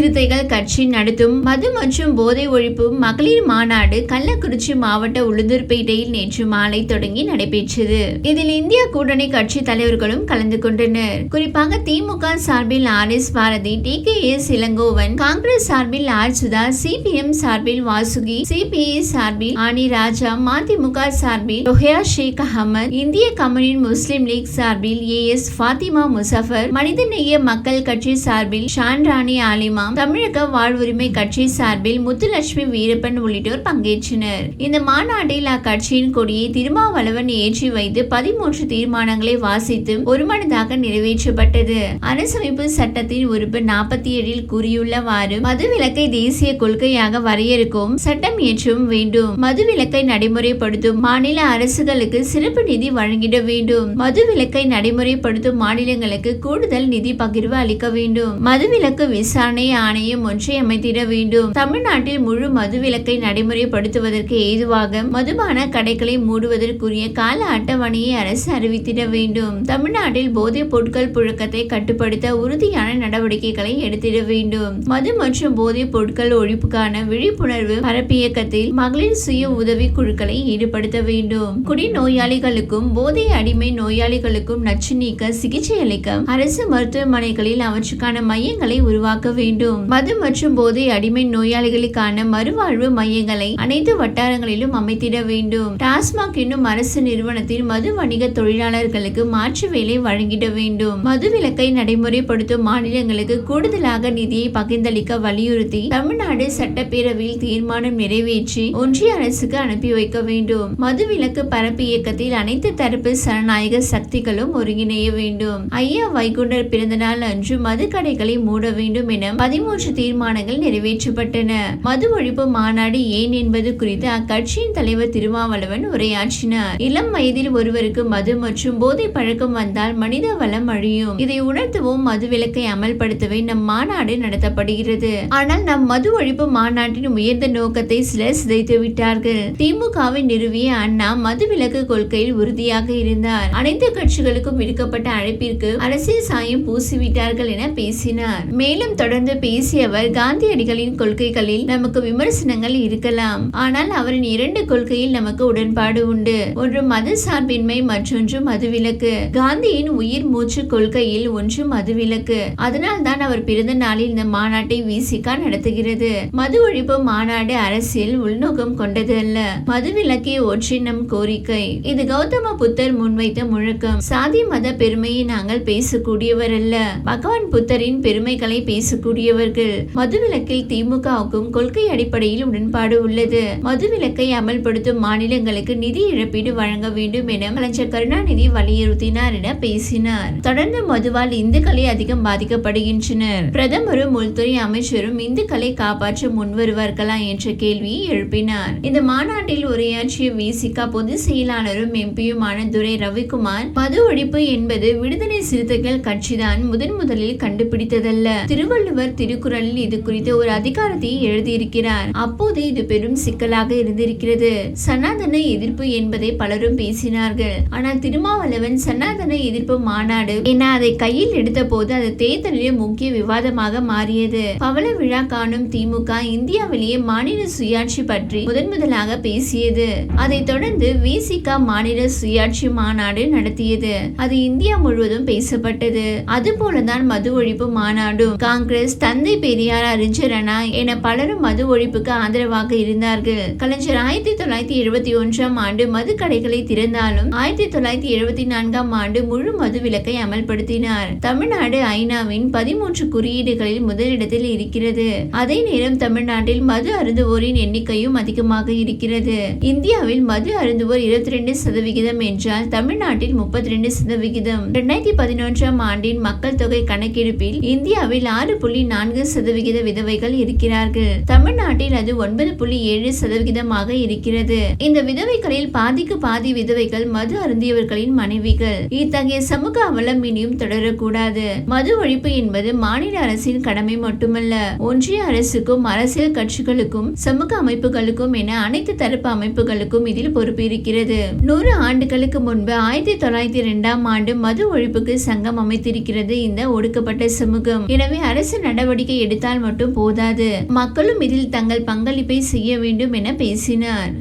சிறுத்தைகள் கட்சி நடத்தும் மது மற்றும் போதை ஒழிப்பு மகளிர் மாநாடு கள்ளக்குறிச்சி மாவட்ட உளுந்தூர்பேட்டையில் நேற்று மாலை தொடங்கி நடைபெற்றது. இதில் இந்திய கூட்டணி கட்சி தலைவர்களும் கலந்து கொண்டனர். குறிப்பாக திமுக சார்பில் R. S. Bharathi T. K. S. Elangovan Congress சார்பில் ஆர். சுதா சிபிஎம் சார்பில் வாசுகி சிபிஐ சார்பில் ஆனி ராஜா மதிமுக சார்பில் ரொஹியா ஷேக் அகமது இந்திய கம்யூனிஸ்ட் முஸ்லிம் லீக் சார்பில் ஏ. எஸ். ஃபாத்திமா முசஃபர் மனிதநேய மக்கள் கட்சி சார்பில் ஷான் ராணி ஆலிமா தமிழக வாழ்வுரிமை கட்சி சார்பில் முத்துலட்சுமி வீரப்பன் உள்ளிட்டோர் பங்கேற்றனர். இந்த மாநாட்டில் அக்கட்சியின் கொடியை திருமாவளவன் ஏற்றி வைத்து பதிமூன்று தீர்மானங்களை வாசித்து ஒருமனதாக நிறைவேற்றப்பட்டது. அரசமைப்பு சட்டத்தின் உறுப்பு நாற்பத்தி ஏழில் கூறியுள்ளவாறு மதுவிலக்கை தேசிய கொள்கையாக வரையறுக்கும் சட்டம் இயற்றவும் வேண்டும். மதுவிலக்கை நடைமுறைப்படுத்தும் மாநில அரசுகளுக்கு சிறப்பு நிதி வழங்கிட வேண்டும். மதுவிலக்கை நடைமுறைப்படுத்தும் மாநிலங்களுக்கு கூடுதல் நிதி பகிர்வு அளிக்க வேண்டும். மதுவிலக்கு விசாரணை ஆணையம் ஒன்றை அமைத்திட வேண்டும். தமிழ்நாட்டில் முழு மதுவிலக்கை நடைமுறைப்படுத்துவதற்கு ஏதுவாக மதுபான கடைகளை மூடுவதற்குரிய கால அட்டவணையை அரசு அறிவித்திட வேண்டும். தமிழ்நாட்டில் போதைப் பொருட்கள் புழக்கத்தை கட்டுப்படுத்த உறுதியான நடவடிக்கைகளை எடுத்திட வேண்டும். மது மற்றும் போதைப் பொருட்கள் ஒழிப்புக்கான விழிப்புணர்வு பரப்பியக்கத்தில் மகளிர் சுய உதவி குழுக்களை ஈடுபடுத்த வேண்டும். குடிநோயாளிகளுக்கும் போதை அடிமை நோயாளிகளுக்கும் நச்சு நீக்க சிகிச்சை அளிக்க அரசு மருத்துவமனைகளில் அவற்றுக்கான மையங்களை உருவாக்க வேண்டும். மது மற்றும் போதை அடிமை நோயாளிகளுக்கான மறுவாழ்வு மையங்களை அனைத்து வட்டாரங்களிலும் அமைத்திட வேண்டும். டாஸ்மாக் என்னும் அரசு நிறுவனத்தில் மது வணிக தொழிலாளர்களுக்கு மாற்று வேலை வழங்கிட வேண்டும். மது விலக்கை நடைமுறைப்படுத்தும் மாநிலங்களுக்கு கூடுதலாக நிதியை பகிர்ந்தளிக்க வலியுறுத்தி தமிழ்நாடு சட்டப்பேரவையில் தீர்மானம் நிறைவேற்றி ஒன்றிய அரசுக்கு அனுப்பி வைக்க வேண்டும். மது விலக்கு பரப்பு இயக்கத்தில் அனைத்து தரப்பு சனநாயக சக்திகளும் ஒருங்கிணைய வேண்டும். ஐயா வைகுண்டர் பிறந்தநாள் அன்று மது கடைகளை மூட வேண்டும் என பதிமூன்று தீர்மானங்கள் நிறைவேற்றப்பட்டன. மது ஒழிப்பு மாநாடு ஏன் என்பது குறித்து அக்கட்சியின் தலைவர் திருமாவளவன் உரையாற்றினார். இளம் வயதில் ஒருவருக்கு மது மற்றும் போதை பழக்கம் வந்தால் மனித வளம் அழியும். இதை உணர்த்தவும் மது விலக்கை அமல்படுத்தவே நம் மாநாடு நடத்தப்படுகிறது. ஆனால் நம் மது ஒழிப்பு மாநாட்டின் உயர்ந்த நோக்கத்தை சிலர் சிதைத்து விட்டார்கள். திமுகவை நிறுவிய அண்ணா மது விலக்கு கொள்கையில் உறுதியாக இருந்தார். அனைத்து கட்சிகளுக்கும் விடுக்கப்பட்ட அழைப்பிற்கு அரசியல் சாயம் பூசிவிட்டார்கள் என பேசினார். மேலும் தொடர்ந்து பேசியவர் காந்தியடிகளின் கொள்கைகளில் நமக்கு விமர்சனங்கள் இருக்கலாம். ஆனால் அவரின் இரண்டு கொள்கையில் நமக்கு உடன்பாடு உண்டு. ஒன்று மத சார்பின்மை மற்றொன்று மதுவிலக்கு. காந்தியின் உயிர் மூச்சு கொள்கையில் ஒன்று மதுவிலக்கு. அதனால் தான் அவர் பிறந்த நாளில் இந்த மாநாட்டை விசிகா நடத்துகிறது. மது ஒழிப்பு மாநாடு அரசியல் உள்நோக்கம் கொண்டது அல்ல மதுவிலக்கே ஒற்றி நம் கோரிக்கை. இது கௌதம புத்தர் முன்வைத்த முழக்கம். சாதி மத பெருமையை நாங்கள் பேசக்கூடியவர் அல்ல பகவான் புத்தரின் பெருமைகளை பேசக்கூடியவர் பேசக்கூடியவர்கள் மதுவிலக்கில் திமுகவுக்கும் கொள்கை அடிப்படையில் உடன்பாடு உள்ளது. மதுவிலக்கை அமல்படுத்தும் மாநிலங்களுக்கு நிதி இழப்பீடு வழங்க வேண்டும் என கலைஞர் கருணாநிதி வலியுறுத்தினார் என பேசினார். தொடர்ந்து மதுவால் இந்துக்களை அதிகம் பாதிக்கப்படுகின்றனர். பிரதமரும் உள்துறை அமைச்சரும் இந்துக்களை காப்பாற்ற முன்வருவார்களா என்ற கேள்வியை எழுப்பினார். இந்த மாநாட்டில் உரையாற்றிய விசிகா பொதுச் செயலாளரும் எம்பியுமான துரை ரவிக்குமார் மது ஒழிப்பு என்பது விடுதலை சிறுத்தைகள் கட்சிதான் முதன் முதலில் கண்டுபிடித்ததல்ல. திருவள்ளுவர் திருக்குறளில் இது குறித்த ஒரு அதிகாரத்தை எழுதியிருக்கிறார். அப்போது இது பெரும் சிக்கலாக இருந்திருக்கிறது. சனாதன எதிர்ப்பு என்பதை பலரும் பேசினார்கள். ஆனால் திருமாவளவன் சனாதன எதிர்ப்பு மாநாடு என அதை கையில் எடுத்த போது அது தேர்தலில் முக்கிய விவாதமாக மாறியது. பவள விழா காணும் திமுக இந்தியாவிலேயே மாநில சுயாட்சி பற்றி முதன் முதலாக பேசியது. அதைத் தொடர்ந்து விசிகா மாநில சுயாட்சி மாநாடு நடத்தியது. அது இந்தியா முழுவதும் பேசப்பட்டது. அதுபோலதான் மது ஒழிப்பு மாநாடும். காங்கிரஸ் தந்தை பெரியார் அறிஞர் அண்ணா என பலரும் மது ஒழிப்புக்கு ஆதரவாக இருந்தார்கள். கலைஞர் ஆயிரத்தி தொள்ளாயிரத்தி எழுபத்தி ஒன்றாம் ஆண்டு மது கடைகளை திறந்தாலும் ஆயிரத்தி தொள்ளாயிரத்தி எழுபத்தி நான்காம் ஆண்டு முழு மது விலக்கை அமல்படுத்தினார். தமிழ்நாடு ஐநாவின் பதிமூன்று குறியீடுகளில் முதலிடத்தில் இருக்கிறது. அதே நேரம் தமிழ்நாட்டில் மது அருந்துவோரின் எண்ணிக்கையும் அதிகமாக இருக்கிறது. இந்தியாவில் மது அருந்துவோர் இருபத்தி ரெண்டு சதவிகிதம் என்றால் தமிழ்நாட்டில் முப்பத்தி ரெண்டு சதவிகிதம். இரண்டாயிரத்தி பதினொன்றாம் ஆண்டின் மக்கள் தொகை கணக்கெடுப்பில் இந்தியாவில் ஆறு புள்ளி நான்கு சதவிகித விதவைகள் இருக்கிறார்கள். தமிழ்நாட்டில் அது ஒன்பது புள்ளி ஏழு சதவிகிதமாக இருக்கிறது. இந்த விதவைகளில் பாதிக்கு பாதி விதவைகள் மது அருந்தியவர்களின் மனைவிகள். இத்தகைய சமூக அவலம் இனியும் தொடரக்கூடாது. மது ஒழிப்பு என்பது மாநில அரசின் கடமை மட்டுமல்ல. ஒன்றிய அரசுக்கும் அரசியல் கட்சிகளுக்கும் சமூக அமைப்புகளுக்கும் என அனைத்து தரப்பு அமைப்புகளுக்கும் இதில் பொறுப்பு இருக்கிறது. நூறு ஆண்டுகளுக்கு முன்பு ஆயிரத்தி தொள்ளாயிரத்தி இரண்டாம் ஆண்டு மது ஒழிப்புக்கு சங்கம் அமைத்திருக்கிறது இந்த ஒடுக்கப்பட்ட சமூகம். எனவே அரசு நடவடிக்கை நடவடிக்கை எடுத்தால் மட்டும் போதாது. மக்களும் இதில் தங்கள் பங்களிப்பை செய்ய வேண்டும் என பேசினார்.